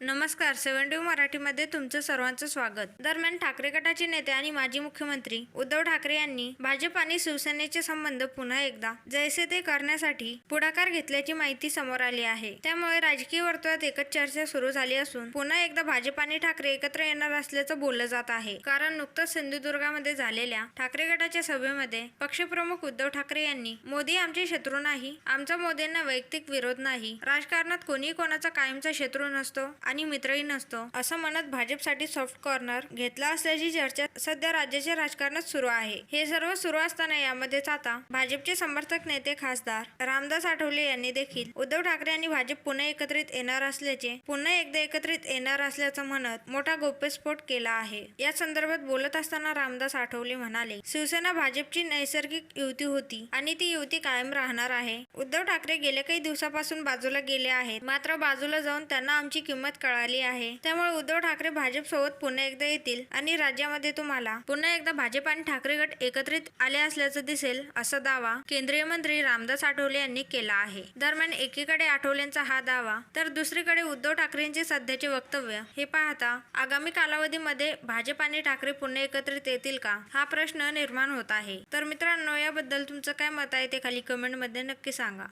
नमस्कार सेवन ड्यू मराठीमध्ये तुमचं सर्वांचं स्वागत. दरम्यान ठाकरे गटाचे नेते आणि माजी मुख्यमंत्री उद्धव ठाकरे यांनी भाजप आणि शिवसेनेचे संबंध पुन्हा एकदा जैसे ते करण्यासाठी पुढाकार घेतल्याची माहिती समोर आली आहे. त्यामुळे राजकीय वर्तुळात एकच चर्चा सुरू झाली असून पुन्हा एकदा भाजप आणि ठाकरे एकत्र येणार असल्याचं बोललं जात आहे. कारण नुकतंच सिंधुदुर्गामध्ये झालेल्या ठाकरे गटाच्या सभेमध्ये पक्षप्रमुख उद्धव ठाकरे यांनी मोदी आमचे शत्रू नाही आमचा मोदींना वैयक्तिक विरोध नाही. राजकारणात कोणी कोणाचा कायमचा शत्रू नसतो. आणि मित्रही नसतो. असं म्हणत भाजपसाठी सॉफ्ट कॉर्नर घेतला असल्याची चर्चा सध्या राज्याच्या राजकारणात सुरू आहे. हे सर्व सुरू असताना यामध्येच आता भाजपचे समर्थक नेते खासदार रामदास आठवले यांनी देखील उद्धव ठाकरे आणि भाजप पुन्हा एकत्रित येणार असल्याचे पुन्हा एकदा एकत्रित येणार असल्याचं म्हणत मोठा गोप्यस्फोट केला आहे. या संदर्भात बोलत असताना रामदास आठवले म्हणाले शिवसेना भाजपची नैसर्गिक युती होती आणि ती युती कायम राहणार आहे. उद्धव ठाकरे गेल्या काही दिवसापासून बाजूला गेले आहेत. मात्र बाजूला जाऊन त्यांना आमची किंमत कळाली आहे. त्यामुळे उद्धव ठाकरे भाजप सोबत पुन्हा एकदा येतील आणि राज्यामध्ये तुम्हाला पुन्हा एकदा भाजप आणि ठाकरे गट एकत्रित आले असल्याचं दिसेल असा दावा केंद्रीय मंत्री रामदास आठवले यांनी केला आहे. दरम्यान एकीकडे आठवलेंचा हा दावा तर दुसरीकडे उद्धव ठाकरेंचे सध्याचे वक्तव्य हे पाहता आगामी कालावधीमध्ये भाजप आणि ठाकरे पुन्हा एकत्रित येतील का? हा प्रश्न निर्माण होत आहे. तर मित्रांनो याबद्दल तुमचं काय मत आहे ते खाली कमेंटमध्ये नक्की सांगा.